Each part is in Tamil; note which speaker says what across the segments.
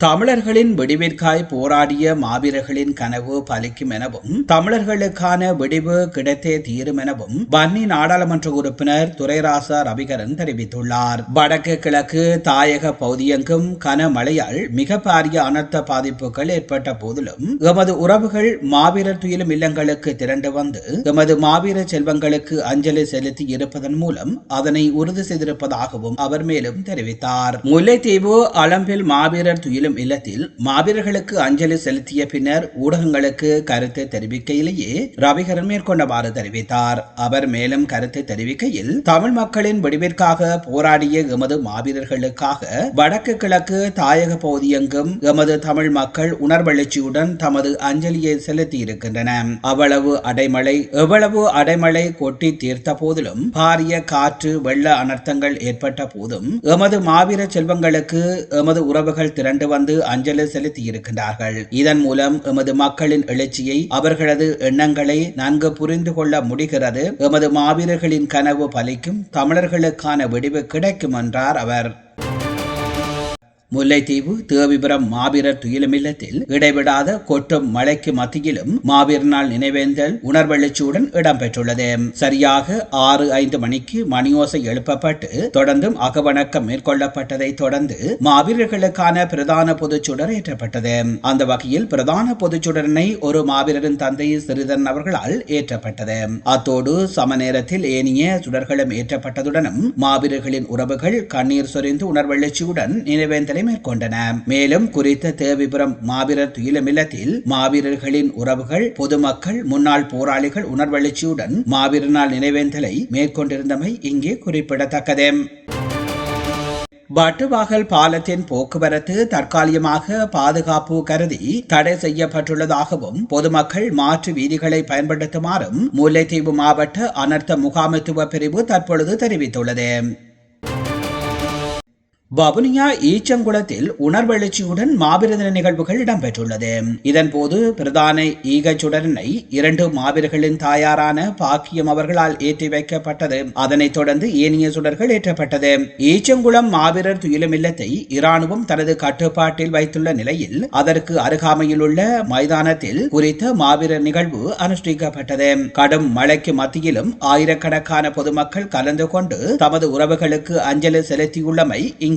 Speaker 1: தமிழர்களின் விடிவிற்காய் போராடிய மாவீரர்களின் கனவு பலிக்கும் எனவும் தமிழர்களுக்கான விடிவு கிடைத்தே தீரும் எனவும் பன்னி நாடாளுமன்ற உறுப்பினர் துரைராசா ரவிகரன் தெரிவித்துள்ளார். வடக்கு கிழக்கு தாயக பகுதியெங்கும் கனமழையால் மிக பாரிய அனர்த்த பாதிப்புகள் ஏற்பட்ட போதிலும் எமது உறவுகள் மாவீரர் துயிலும் இல்லங்களுக்கு திரண்டு வந்து எமது மாவீர செல்வங்களுக்கு அஞ்சலி செலுத்தி இருப்பதன் மூலம் அதனை உறுதி செய்திருப்பதாகவும் அவர் மேலும் தெரிவித்தார். முல்லைத்தீவு அளம்பில் மாவீரர் துயிலும் செல்லும் இல்லத்தில் மாவீரர்களுக்கு அஞ்சலி செலுத்திய பின்னர் ஊடகங்களுக்கு கருத்து தெரிவிக்கையிலேயே ரவிகரன் மேற்கொண்டவாறு தெரிவித்தார். அவர் மேலும் கருத்து தெரிவிக்கையில் தமிழ் மக்களின் விடுவிற்காக போராடிய எமது மாவீரர்களுக்காக வடக்கு கிழக்கு தாயக பகுதியெங்கும் எமது தமிழ் மக்கள் உணர்வெழுச்சியுடன் தமது அஞ்சலியை செலுத்தியிருக்கின்றன. அவ்வளவு அடைமழை எவ்வளவு அடைமழை கொட்டி தீர்த்த போதிலும் பாரிய காற்று வெள்ள அனர்த்தங்கள் ஏற்பட்ட போதும் எமது மாவீர செல்வங்களுக்கு எமது உறவுகள் திரண்டு வந்த அஞ்சலி செலுத்தி இருக்கின்றார்கள் இதன் மூலம் எமது மக்களின் எழுச்சியை அவர்களது எண்ணங்களை நன்கு புரிந்து கொள்ள முடிகிறது. எமது மாவீரர்களின் கனவு பலிக்கும் தமிழர்களுக்கான விடிவு கிடைக்கும் என்றார் அவர். முல்லைத்தீவு தேவிபுரம் மாவீரர் துயிலுமில்லத்தில் இடைவிடாத கொட்டும் மழைக்கு மத்தியிலும் மாவீர நாள் நினைவேந்தல் உணர்வெழுச்சியுடன் இடம்பெற்றுள்ளது. சரியாக ஆறு ஐந்து மணிக்கு மணியோசை எழுப்பப்பட்டு தொடர்ந்தும் அகவணக்கம் மேற்கொள்ளப்பட்டதை தொடர்ந்து மாவீரர்களுக்கான பிரதான பொதுச்சுடர் ஏற்றப்பட்டது. அந்த வகையில் பிரதான பொதுச்சுடரினை ஒரு மாவீரரின் தந்தை சிறிதன் அவர்களால் ஏற்றப்பட்டது. அத்தோடு சம நேரத்தில் ஏனைய சுடர்களும் ஏற்றப்பட்டதுடனும் மாவீரர்களின் உறவுகள் கண்ணீர் சொரிந்து உணர்வெழுச்சியுடன் நினைவேந்தல் தாக்குதலை மேற்கொண்டன மேலும் குறித்த தேவிபுரம் மாவீரர் துயிலமில்லத்தில் மாவீரர்களின் உறவுகள் பொதுமக்கள் முன்னாள் போராளிகள் உணர்வெழுச்சியுடன் மாவீர நாள் நினைவேந்தலை மேற்கொண்டிருந்தமை இங்கே குறிப்பிடத்தக்கது. பட்டுவாகல் பாலத்தின் போக்குவரத்து தற்காலிகமாக பாதுகாப்பு கருதி தடை செய்யப்பட்டுள்ளதாகவும் பொதுமக்கள் மாற்று வீதிகளை பயன்படுத்துமாறும் முல்லைத்தீவு மாவட்ட அனர்த்த முகாமைத்துவ பிரிவு தற்பொழுது தெரிவித்துள்ளது. வவுனியா ஈச்சங்குளத்தில் உணர்வெழுச்சியுடன் மாபெரும் நிகழ்வுகள் இடம்பெற்றுள்ளது. இதன்போது பிரதான ஈகச்சுடரனை இரண்டு மாவீரர்களின் தாயாரான பாக்கியம் அவர்களால் ஏற்றி வைக்கப்பட்டது அதனைத் தொடர்ந்து ஏனைய சுடர்கள் ஏற்றப்பட்டது. ஈச்சங்குளம் மாவீரர் துயிலும் இல்லத்தை இராணுவம் தனது கட்டுப்பாட்டில் வைத்துள்ள நிலையில் அதற்கு அருகாமையில் உள்ள மைதானத்தில் குறித்த மாவீரர் நிகழ்வு அனுஷ்டிக்கப்பட்டது. கடும் மழைக்கு மத்தியிலும் ஆயிரக்கணக்கான பொதுமக்கள் கலந்து கொண்டு தமது உறவுகளுக்கு அஞ்சலி செலுத்தியுள்ளமை இங்கு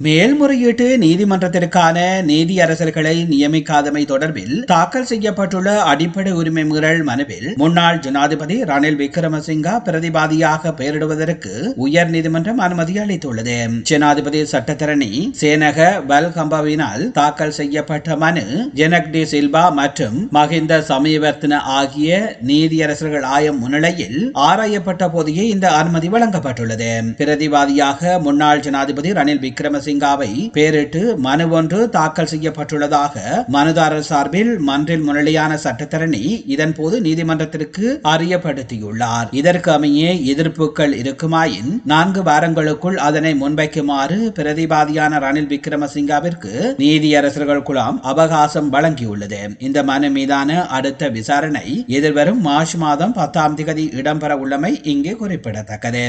Speaker 1: மேல்முறையீட்டு நீதிமன்றத்திற்கான நீதியரசர்களை நியமிக்காதமை தொடர்பில் தாக்கல் செய்யப்பட்டுள்ள அடிப்படை உரிமை மீறல் மனுவில் முன்னாள் ஜனாதிபதி ரணில் விக்ரமசிங்கா பிரதிவாதியாக பெயரிடுவதற்கு உயர் நீதிமன்றம் அனுமதி அளித்துள்ளது. ஜனாதிபதி சட்டத்தரணி சேனக வல்கம்பாவினால் தாக்கல் செய்யப்பட்ட மனு ஜெனக் டி சில்வா மற்றும் மஹிந்த சமயவர்த்தன ஆகிய நீதியரசர்கள் ஆயம் முன்னிலையில் ஆராயப்பட்ட போதே இந்த அனுமதி வழங்கப்பட்டுள்ளது. பிரதிவாதியாக முன்னாள் ஜனாதிபதி ரணில் விக்ரம சிங்காவை பேரிட்டு மனு ஒன்று தாக்கல் செய்யப்பட்டுள்ளதாக மனுதாரர் சார்பில் மன்றில் முன்னிலையான சட்டத்தரணி இதன்போது நீதிமன்றத்திற்கு அறியப்படுத்தியுள்ளார். இதற்கு அமைய எதிர்ப்புகள் இருக்குமாயின் நான்கு வாரங்களுக்குள் அதனை முன்வைக்குமாறு பிரதிவாதியான ரணில் விக்ரமசிங்காவிற்கு நீதியரசர்கள் குழாம் அவகாசம் வழங்கியுள்ளது. இந்த மனு மீதான அடுத்த விசாரணை எதிர்வரும் மார்ச் மாதம் பத்தாம் திகதி இடம்பெற உள்ளமை இங்கே குறிப்பிடத்தக்கது.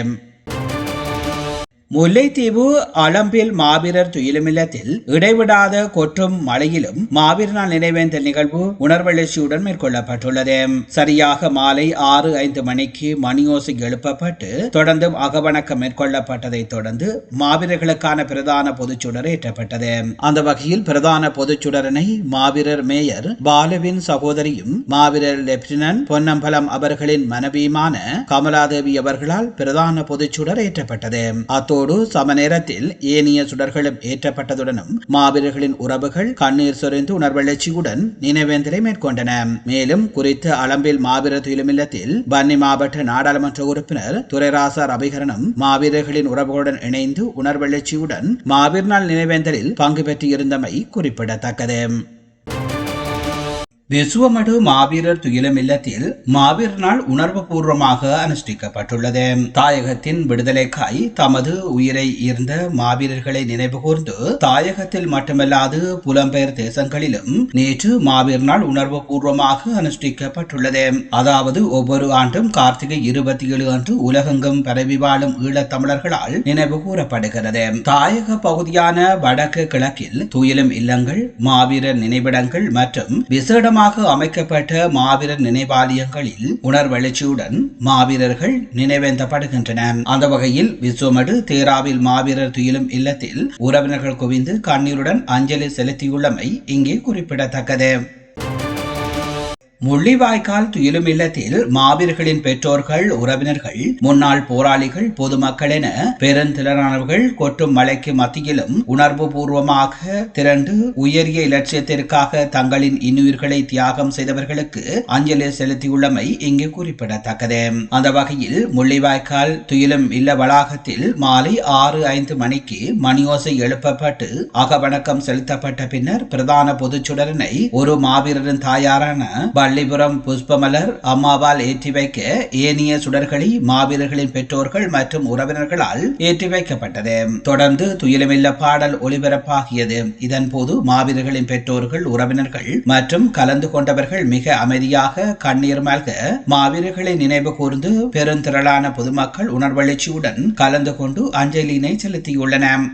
Speaker 1: முல்லைத்தீவு அளம்பில் மாவீரர் துயிலுமில்லத்தில் இடைவிடாத கொற்றும் மழையிலும் மாவீர நாள் நினைவேந்தல் நிகழ்வு உணர்வெழுச்சியுடன் மேற்கொள்ளப்பட்டுள்ளது. சரியாக மாலை ஆறு ஐந்து மணிக்கு மணியோசை எழுப்பப்பட்டு தொடர்ந்தும் அகவணக்கம் மேற்கொள்ளப்பட்டதை தொடர்ந்து மாவீரர்களுக்கான பிரதான பொதுச்சுடர் ஏற்றப்பட்டது. அந்த வகையில் பிரதான பொதுச்சுடரனை மாவீரர் மேயர் பாலுவின் சகோதரியும் மாவீரர் லெப்டினன்ட் பொன்னம்பலம் அவர்களின் மனைவியுமான கமலாதேவி அவர்களால் பிரதான பொதுச்சுடர் ஏற்றப்பட்டது. அத்தோடு அத்தோடு சம நேரத்தில் ஏனைய சுடர்களும் ஏற்றப்பட்டதுடனும் மாவீரர்களின் உறவுகள் கண்ணீர் சொரிந்து உணர்வெழுச்சியுடன் நினைவேந்தலை மேற்கொண்டன. மேலும் குறித்த அளம்பில் மாவீரர் துயிலுமில்லத்தில் பன்னி மாவட்ட நாடாளுமன்ற உறுப்பினர் துரைராசா ரவிகரனும் மாவீரர்களின் உறவுகளுடன் இணைந்து உணர்வெழுச்சியுடன் மாவீர் நாள் நினைவேந்தலில் பங்கு பெற்றிருந்தமை குறிப்பிடத்தக்கது. விசுவமடு மாவீரர் துயிலும் இல்லத்தில் மாவீர் நாள் உணர்வு பூர்வமாக அனுஷ்டிக்கப்பட்டுள்ளது. தாயகத்தின் விடுதலைக்காய் தமது உயிரை ஈர்ந்த மாவீரர்களை நினைவுகூர்ந்து தாயகத்தில் மட்டுமல்லாது புலம்பெயர் தேசங்களிலும் நேற்று மாவீர் நாள் உணர்வு பூர்வமாக அனுஷ்டிக்கப்பட்டுள்ளது. அதாவது ஒவ்வொரு ஆண்டும் கார்த்திகை இருபத்தி ஏழு அன்று உலகெங்கும் பரவி வாழும் ஈழத் தமிழர்களால் நினைவு கூறப்படுகிறது தாயக பகுதியான வடக்கு கிழக்கில் துயிலும் இல்லங்கள் மாவீரர் நினைவிடங்கள் மற்றும் விசேட நூதனமாக அமைக்கப்பட்ட மாவீரர் நினைவாலயங்களில் உணர்வெழுச்சியுடன் மாவீரர்கள் நினைவேந்தப்படுகின்றன. அந்த வகையில் விஸ்வமடு தேராவில் மாவீரர் துயிலும் இல்லத்தில் உறவினர்கள் குவிந்து கண்ணீருடன் அஞ்சலி செலுத்தியுள்ளமை இங்கே குறிப்பிடத்தக்கது. முள்ளிவாய்க்கால் துயிலும் இல்லத்தில் மாவீரர்களின் பெற்றோர்கள் உறவினர்கள் முன்னாள் போராளிகள் பொதுமக்கள் என பெருந்திறனானவர்கள் கொட்டும் மலைக்கு மத்தியிலும் உணர்வு பூர்வமாக திரண்டு உயரிய இலட்சியத்திற்காக தங்களின் இன்னுயிர்களை தியாகம் செய்தவர்களுக்கு அஞ்சலி செலுத்தியுள்ளமை இங்கு குறிப்பிடத்தக்கது. அந்த வகையில் முள்ளிவாய்க்கால் துயிலும் இல்ல வளாகத்தில் மாலை ஆறு ஐந்து மணிக்கு மணியோசை எழுப்பப்பட்டு அகவணக்கம் செலுத்தப்பட்ட பின்னர் பிரதான பொதுச்சுடரனை ஒரு மாவீரரின் தாயாரான பள்ளிபுரம் புஷ்பமலர் அம்மாவால் ஏற்றி வைக்க ஏனைய சுடர்களை மாவீரர்களின் பெற்றோர்கள் மற்றும் உறவினர்களால் ஏற்றி வைக்கப்பட்டது தொடர்ந்து துயிலமில்ல பாடல் ஒளிபரப்பாகியது. இதன் போது மாவீரர்களின் பெற்றோர்கள் உறவினர்கள் மற்றும் கலந்து கொண்டவர்கள் மிக அமைதியாக கண்ணீர் மல்க மாவீரர்களை நினைவு கூர்ந்து பெருந்திரளான பொதுமக்கள் உணர்வெழுச்சியுடன் கலந்து கொண்டு அஞ்சலினை செலுத்தியுள்ளனர்.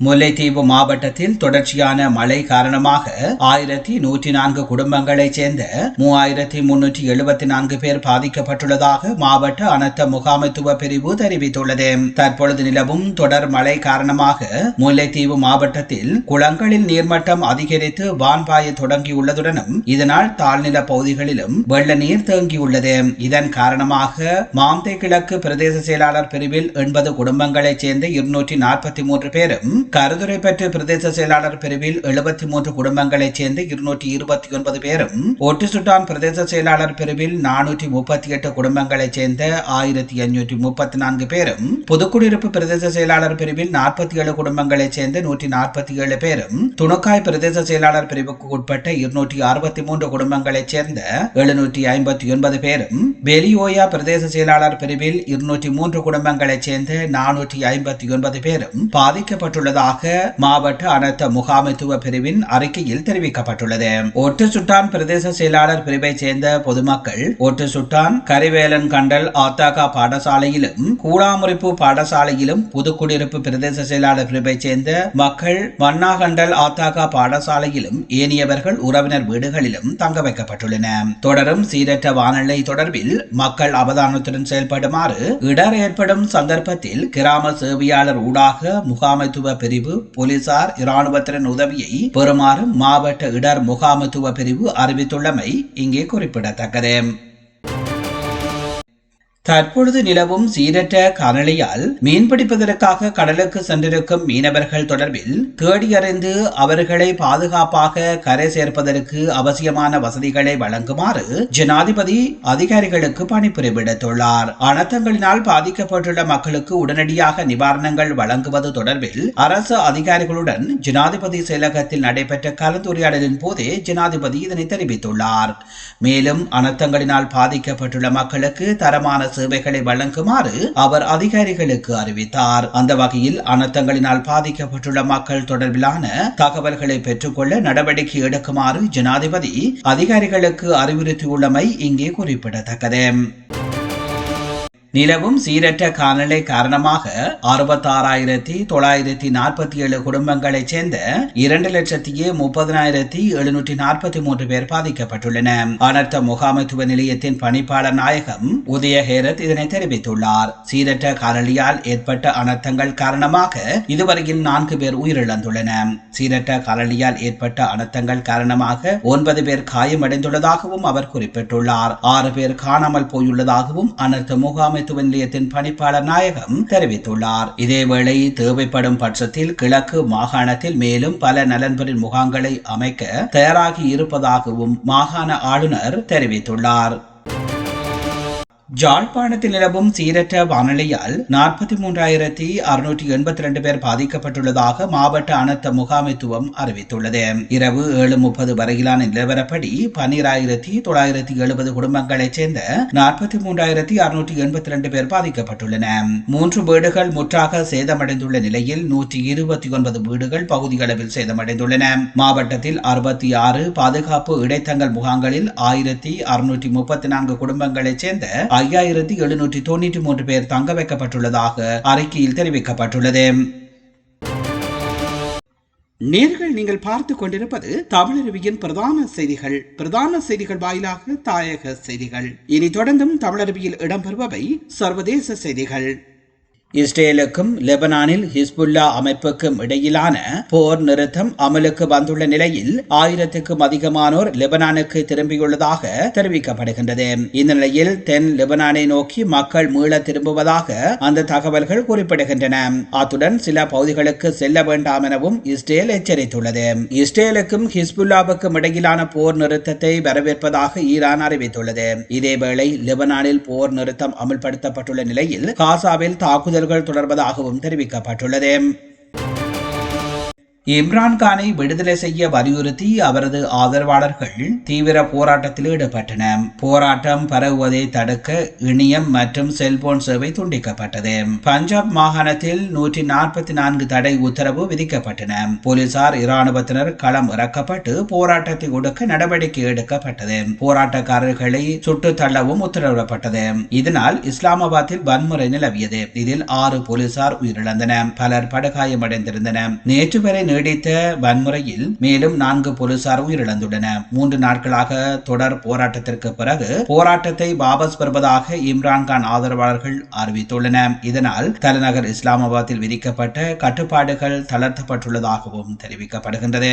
Speaker 1: முல்லைத்தீவு மாவட்டத்தில் தொடர்ச்சியான மழை காரணமாக ஆயிரத்தி நூற்றி நான்கு குடும்பங்களைச் சேர்ந்த மூவாயிரத்தி முன்னூற்றி எழுபத்தி நான்கு பேர் பாதிக்கப்பட்டுள்ளதாக மாவட்ட அனர்த்த முகாமைத்துவ பிரிவு தெரிவித்துள்ளது. தற்பொழுது நிலவும் தொடர் மழை காரணமாக முல்லைத்தீவு மாவட்டத்தில் குளங்களில் நீர்மட்டம் அதிகரித்து வான்பாய தொடங்கியுள்ளதுடனும் இதனால் தாழ்நில பகுதிகளிலும் வெள்ள நீர் தேங்கியுள்ளது. இதன் காரணமாக மாம்தை கிழக்கு பிரதேச செயலாளர் பிரிவில் எண்பது குடும்பங்களைச் சேர்ந்த இருநூற்றி நாற்பத்தி மூன்று பேரும் கருதுரை பெற்ற பிரதேச செயலாளர் பிரிவில் எழுபத்தி மூன்று குடும்பங்களைச் சேர்ந்த இருநூற்றி இருபத்தி ஒன்பது பேரும் ஒட்டுசுட்டான் பிரதேச செயலாளர் பிரிவில் நானூற்றி முப்பத்தி எட்டு குடும்பங்களைச் சேர்ந்த ஆயிரத்தி அஞ்சூற்றி முப்பத்தி நான்கு பேரும் புதுக்குடியிருப்பு பிரதேச செயலாளர் பிரிவில் நாற்பத்தி ஏழு குடும்பங்களைச் சேர்ந்த நூற்றி நாற்பத்தி ஏழு பேரும் துணுக்காய் பிரதேச செயலாளர் பிரிவுக்கு உட்பட்ட இருநூற்றி அறுபத்தி மூன்று குடும்பங்களைச் சேர்ந்த எழுநூற்றி ஐம்பத்தி ஒன்பது பேரும் பெலியோயா பிரதேச செயலாளர் பிரிவில் இருநூற்றி மூன்று குடும்பங்களைச் சேர்ந்த நானூற்றி ஐம்பத்தி ஒன்பது பேரும் பாதிக்கப்பட்டுள்ள உள்ளதாக மாவட்ட அனர்த்த முகாமைத்துவ பிரிவின் அறிக்கையில் தெரிவிக்கப்பட்டுள்ளது. ஒட்டு சுட்டான் பிரதேச செயலாளர் பிரிவை சேர்ந்த பொதுமக்கள் ஒட்டு சுட்டான் கரிவேலன் கண்டல் ஆத்தாகா பாடசாலையிலும் கூடாமுறிப்பு பாடசாலையிலும் புதுக்குடியிருப்பு பிரதேச செயலாளர் பிரிவை சேர்ந்த மக்கள் மன்னாகண்டல் ஆத்தாகா பாடசாலையிலும் ஏனியவர்கள் உறவினர் வீடுகளிலும் தங்க வைக்கப்பட்டுள்ளன. தொடரும் சீரற்ற வானிலை தொடர்பில் மக்கள் அவதானத்துடன் செயல்படுமாறு இடர் ஏற்படும் சந்தர்ப்பத்தில் கிராம சேவையாளர் ஊடாக முகாமைத்துவ பிரிவு போலீசார் இராணுவத்தின் உதவியை பெறுமாறு மாவட்ட இடர் முகாமத்துவ பிரிவு அறிவித்துள்ளமை இங்கே குறிப்பிடத்தக்கது. தற்பொழுது நிலவும் சீரற்ற காலநிலையால் மீன்பிடிப்பதற்காக கடலுக்கு சென்றிருக்கும் மீனவர்கள் தொடர்பில் தேடியறிந்து அவர்களை பாதுகாப்பாக கரை சேர்ப்பதற்கு அவசியமான வசதிகளை வழங்குமாறு ஜனாதிபதி அதிகாரிகளுக்கு பணிபுரி விடுத்துள்ளார் அனர்த்தங்களினால் பாதிக்கப்பட்டுள்ள மக்களுக்கு உடனடியாக நிவாரணங்கள் வழங்குவது தொடர்பில் அரசு அதிகாரிகளுடன் ஜனாதிபதி செயலகத்தில் நடைபெற்ற கலந்துரையாடலின் போதே ஜனாதிபதி இதனை தெரிவித்துள்ளார். மேலும் அனர்த்தங்களினால் பாதிக்கப்பட்டுள்ள மக்களுக்கு தரமான சேவைகளை வழங்குமாறு அவர் அதிகாரிகளுக்கு அறிவித்தார். அந்த வகையில் அனர்த்தங்களினால் பாதிக்கப்பட்டுள்ள மக்கள் தொடர்பிலான தகவல்களை பெற்றுக்கொள்ள நடவடிக்கை எடுக்குமாறு ஜனாதிபதி அதிகாரிகளுக்கு அறிவுறுத்தியுள்ளமை இங்கே குறிப்பிடத்தக்கது. நிலவும் சீரற்ற காலநிலை காரணமாக அறுபத்தாறாயிரத்தி தொள்ளாயிரத்தி நாற்பத்தி ஏழு குடும்பங்களைச் சேர்ந்த இரண்டு லட்சத்தி முப்பதனாயிரத்தி எழுநூற்றி நாற்பத்தி மூன்று பேர் பாதிக்கப்பட்டுள்ளன. அனர்த்த முகாமைத்துவ நிலையத்தின் பணிப்பாளர் நாயகம் உதய ஹேரத் இதனை தெரிவித்துள்ளார். சீரற்ற காலநிலையால் ஏற்பட்ட அனர்த்தங்கள் காரணமாக இதுவரையில் நான்கு பேர் உயிரிழந்துள்ளன சீரற்ற காலநிலையால் ஏற்பட்ட அனர்த்தங்கள் காரணமாக ஒன்பது பேர் காயமடைந்துள்ளதாகவும் அவர் குறிப்பிட்டுள்ளார். ஆறு பேர் காணாமல் போயுள்ளதாகவும் அனர்த்த முகாமை முகாமைத்துவ நிலையத்தின் பணிப்பாளர் நாயகம் தெரிவித்துள்ளார். இதேவேளை தேவைப்படும் பட்சத்தில் கிழக்கு மாகாணத்தில் மேலும் பல நலன்பரின் முகாம்களை அமைக்க தயாராகி இருப்பதாகவும் மாகாண ஆளுநர் தெரிவித்துள்ளார். ஜாழ்ப்பாணத்தில் நிலவும் சீரற்ற வானிலையால் நாற்பத்தி மூன்றாயிரத்தி அறுநூற்றி எண்பத்தி ரெண்டு பேர் பாதிக்கப்பட்டுள்ளதாக மாவட்ட அனர்த்த முகாமைத்துவம் அறிவித்துள்ளது. இரவு ஏழு முப்பது வரையிலான நிலவரப்படி பன்னிராயிரத்தி தொள்ளாயிரத்தி எழுபது குடும்பங்களைச் சேர்ந்த நாற்பத்தி மூன்றாயிரத்தி அறுநூற்றி எண்பத்தி ரெண்டு பேர் பாதிக்கப்பட்டுள்ளன. மூன்று வீடுகள் முற்றாக சேதமடைந்துள்ள நிலையில் நூற்றி இருபத்தி ஒன்பது வீடுகள் பகுதியளவில் சேதமடைந்துள்ளன. மாவட்டத்தில் அறுபத்தி ஆறு பாதுகாப்பு இடைத்தங்கல் முகாம்களில் ஆயிரத்தி அறுநூற்றி முப்பத்தி நான்கு குடும்பங்களைச் சேர்ந்த ஐயாயிரத்தி எழுநூற்றி தொண்ணூற்றி மூன்று பேர் தங்க வைக்கப்பட்டுள்ளதாக அறிக்கையில் தெரிவிக்கப்பட்டுள்ளது. நேர்கள் நீங்கள் பார்த்து கொண்டிருப்பது தமிழருவியின் பிரதான செய்திகள். பிரதான செய்திகள் வாயிலாக தாயக செய்திகள். இனி தொடர்ந்தும் தமிழருவியில் இடம்பெறுபவை சர்வதேச செய்திகள். இஸ்ரேலுக்கும் லெபனானில் ஹிஸ்புல்லா அமைப்புக்கும் இடையிலான போர் நிறுத்தம் அமலுக்கு வந்துள்ள நிலையில் ஆயிரத்துக்கும் அதிகமானோர் லெபனானுக்கு திரும்பியுள்ளதாக தெரிவிக்கப்படுகின்றது. இந்த நிலையில் தென் லெபனானை நோக்கி மக்கள் மீள திரும்புவதாக அந்த தகவல்கள் குறிப்பிடுகின்றன. அத்துடன் சில பகுதிகளுக்கு செல்ல வேண்டாம் எனவும் இஸ்ரேல் எச்சரித்துள்ளது. இஸ்ரேலுக்கும் ஹிஸ்புல்லாவுக்கும் இடையிலான போர் நிறுத்தத்தை வரவேற்பதாக ஈரான் அறிவித்துள்ளது. இதேவேளை லெபனானில் போர் நிறுத்தம் அமல்படுத்தப்பட்டுள்ள நிலையில் காசாவில் தாக்குதல் தாக்குதல்கள் தொடர்வதாகவும் தெரிவிக்கப்பட்டுள்ளது. இம்ரான்கானை விடுதலை செய்ய வலியுறுத்தி அவரது ஆதரவாளர்கள் தீவிர போராட்டத்தில் ஈடுபட்டனர். போராட்டம் பரவுவதை தடுக்க இணையம் மற்றும் செல்போன் சேவை துண்டிக்கப்பட்டது. பஞ்சாப் மாகாணத்தில் நூற்றி நாற்பத்தி நான்கு தடை உத்தரவு விதிக்கப்பட்டன. போலீசார் இராணுவத்தினர் களம் இறக்கப்பட்டு போராட்டத்தை ஒடுக்க நடவடிக்கை எடுக்கப்பட்டது. போராட்டக்காரர்களை சுட்டு தள்ளவும் உத்தரவிடப்பட்டது. இதனால் இஸ்லாமாபாத்தில் வன்முறை நிலவியது. இதில் ஆறு போலீசார் உயிரிழந்தனர். பலர் படுகாயமடைந்திருந்தனர். நேற்று வரை நீடித்த வன்முறையில் மேலும் நான்கு போலீசார் உயிரிழந்துள்ளனர். மூன்று நாட்களாக தொடர் போராட்டத்திற்கு பிறகு போராட்டத்தை வாபஸ் பெறுவதாக இம்ரான்கான் ஆதரவாளர்கள் அறிவித்துள்ளனர். இதனால் தலைநகர் இஸ்லாமாபாத்தில் விதிக்கப்பட்ட கட்டுப்பாடுகள் தளர்த்தப்பட்டுள்ளதாகவும் தெரிவிக்கப்படுகின்றது.